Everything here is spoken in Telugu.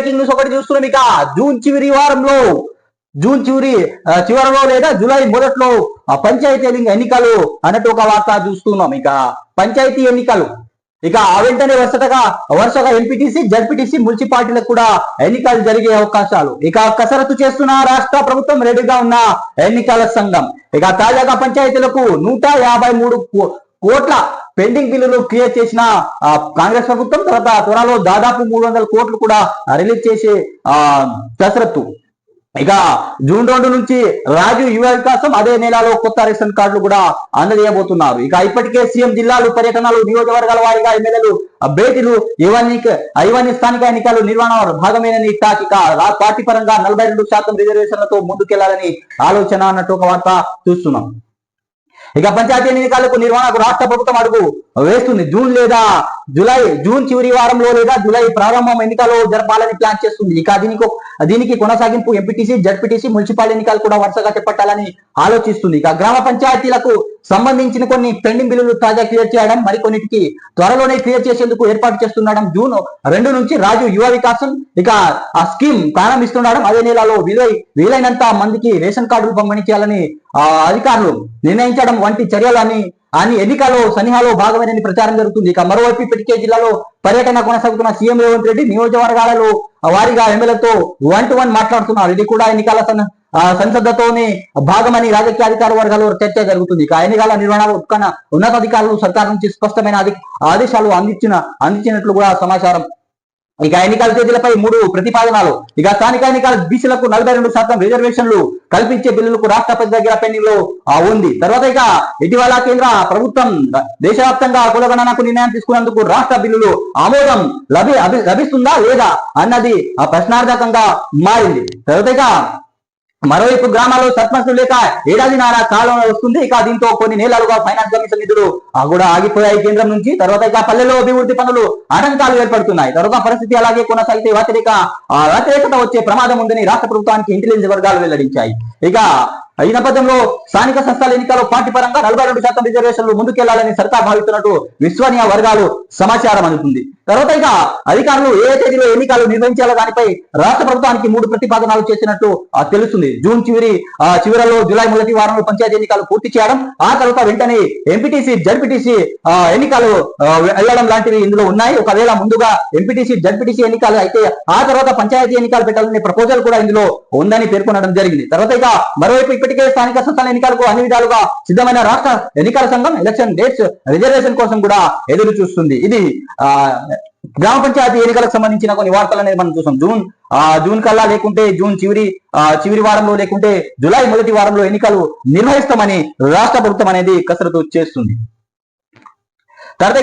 బ్రేకింగ్ న్యూస్ ఒకటి చూస్తున్నాం ఇక. జూన్ చివరి వారంలో జూన్ చివరి చివరిలో లేదా జూలై మొదట్లో పంచాయతీ ఎన్నికలు అన్నట్టు ఒక వార్త చూస్తున్నాం ఇక. పంచాయతీ ఎన్నికలు. ఇక ఆ వెంటనే వరుసగా వరుసగా ఎంపీటీసీ జడ్పీటీసీ మున్సిపాలిటీలకు కూడా ఎన్నికలు జరిగే అవకాశాలు. ఇక కసరత్తు చేస్తున్న రాష్ట్ర ప్రభుత్వం రెడీగా ఉన్న ఎన్నికల సంఘం. ఇక తాజాగా పంచాయతీలకు నూట యాభై మూడు కోట్ల పెండింగ్ బిల్లులు క్లియర్ చేసిన కాంగ్రెస్ ప్రభుత్వం తర్వాత త్వరలో దాదాపు మూడు వందల కోట్లు కూడా రిలీజ్ చేసే కసరత్తు ఇక జూన్ రెండు నుంచి రాజు యువ వికాసం అదే నెలలో కొత్త రేషన్ కార్డులు కూడా అందజేయబోతున్నారు. ఇక ఇప్పటికే సీఎం జిల్లాలు పర్యటనలు నియోజకవర్గాల వారీగా ఎమ్మెల్యేలు భేటీలు ఇవన్నీ ఇవన్నీ స్థానిక ఎన్నికలు నిర్వహణ భాగమేనని టాక్. ఇక పార్టీ పరంగా నలభై రెండు శాతం రిజర్వేషన్లతో ముందుకెళ్ళాలని ఆలోచన అన్నట్టు ఒక వార్త చూస్తున్నాం. ఇక పంచాయతీ ఎన్నికలకు నిర్వహణకు రాష్ట్ర ప్రభుత్వం అడుగు వేస్తుంది. జూన్ లేదా జూలై జూన్ చివరి వారంలో లేదా జూలై ప్రారంభం ఎన్నికలు జరపాలని ప్లాన్ చేస్తుంది. ఇక దీనికి దీనికి కొనసాగింపు ఎంపీటీసీ జడ్పీటీసీ మున్సిపల్ ఎన్నికలు కూడా వరుసగా చేపట్టాలని ఆలోచిస్తుంది. ఇక గ్రామ పంచాయతీలకు సంబంధించిన కొన్ని పెండింగ్ బిల్లులు తాజా క్లియర్ చేయడం మరికొన్నిటికి త్వరలోనే క్లియర్ చేసేందుకు ఏర్పాటు చేస్తుండడం జూన్ రెండు నుంచి రాజు యువ వికాసం. ఇక ఆ స్కీమ్ ప్రారంభిస్తుండడం అదే నెలలో వీలై వీలైనంత మందికి రేషన్ కార్డులు పంపిణీ చేయాలని ఆ అధికారులు నిర్ణయించడం వంటి చర్యలని అని ఎన్నికల్లో సనిహాలో భాగమేనని ప్రచారం జరుగుతుంది. ఇక మరోవైపు ఇప్పటికే జిల్లాలో పర్యటన కొనసాగుతున్న సీఎం రేవంత్ రెడ్డి నియోజకవర్గాలలో వారిగా ఎమ్మెల్యేతో వన్ టు వన్ మాట్లాడుతున్నారు. ఇది కూడా ఎన్నికల ఆ, సంసదతోనే భాగమని రాజకీయ అధికార వర్గాల్లో చర్చ జరుగుతుంది. ఇక ఎన్నికల నిర్వహణ ఉత్కన్న ఉన్నతాధికారులు సర్కార్ నుంచి స్పష్టమైన ఆదేశాలు అందించిన అందించినట్లు కూడా సమాచారం. ఇక ఎన్నికల తేదీలపై మూడు ప్రతిపాదనలు. ఇక స్థానిక ఎన్నికల బీసీలకు నలభై రెండు శాతం రిజర్వేషన్లు కల్పించే బిల్లులకు రాష్ట్రపతి దగ్గర పెండింగ్లో ఉంది. తర్వాత ఇక ఇటీవల కేంద్ర ప్రభుత్వం దేశవ్యాప్తంగా కులగణనకు నిర్ణయం తీసుకున్నందుకు రాష్ట్ర బిల్లులు ఆమోదం లభి లభిస్తుందా లేదా అన్నది ఆ ప్రశ్నార్థకంగా మారింది. తర్వాత ఇక మరోవైపు గ్రామాల్లో సర్పంచులు లేక ఏడాది నారా కాలం వస్తుంది. ఇక దీంతో కొన్ని నెలలుగా ఫైనాన్స్ కమిషన్ నిధులు ఆ కూడా ఆగిపోయాయి కేంద్రం నుంచి. తర్వాత ఇక పల్లెల్లో అభివృద్ధి పనులు ఆటంకాలు ఏర్పడుతున్నాయి. తర్వాత పరిస్థితి అలాగే కొనసాగితే వ్యతిరేక వ్యతిరేకత వచ్చే ప్రమాదం ఉందని రాష్ట్ర ప్రభుత్వానికి ఇంటెలిజెన్స్ వర్గాలు వెల్లడించాయి. ఇక ఈ నేపథ్యంలో స్థానిక సంస్థల ఎన్నికల్లో పార్టీ పరంగా నలభై రెండు శాతం రిజర్వేషన్లు ముందుకెళ్ళాలని సర్కార్ భావిస్తున్నట్టు విశ్వనీయ వర్గాలు సమాచారం అందుతుంది. తర్వాత ఇక అధికారులు ఏ తేదీలో ఎన్నికలు నిర్వహించాలో దానిపై రాష్ట్ర ప్రభుత్వానికి మూడు ప్రతిపాదనలు చేసినట్టు తెలుస్తుంది. జూన్ చివరి చివరిలో జూలై మొదటి వారంలో పంచాయతీ ఎన్నికలు పూర్తి చేయడం ఆ తర్వాత వెంటనే ఎంపీటీసీ జడ్పీటీసీ ఎన్నికలు వెళ్ళడం వెళ్ళడం లాంటివి ఇందులో ఉన్నాయి. ఒకవేళ ముందుగా ఎంపీటీసీ జడ్పీటీసీ ఎన్నికలు అయితే ఆ తర్వాత పంచాయతీ ఎన్నికలు పెట్టాలనే ప్రపోజల్ కూడా ఇందులో ఉందని పేర్కొనడం జరిగింది. తర్వాత ఇక మరోవైపు ఇప్పటికే స్థానిక సంస్థల ఎన్నికలకు అన్ని విధాలుగా సిద్ధమైన రాష్ట్ర ఎన్నికల సంఘం ఎలక్షన్ డేట్స్ రిజర్వేషన్ కోసం కూడా ఎదురు చూస్తుంది. ఇది గ్రామ పంచాయతీ ఎన్నికలకు సంబంధించిన కొన్ని వార్తలు అనేది మనం చూసాం. జూన్ జూన్ కల్లా లేకుంటే జూన్ చివరి చివరి వారంలో లేకుంటే జూలై మొదటి వారంలో ఎన్నికలు నిర్వహిస్తామని రాష్ట్ర ప్రభుత్వం అనేది కసరత్తు చేస్తుంది. తర్వాత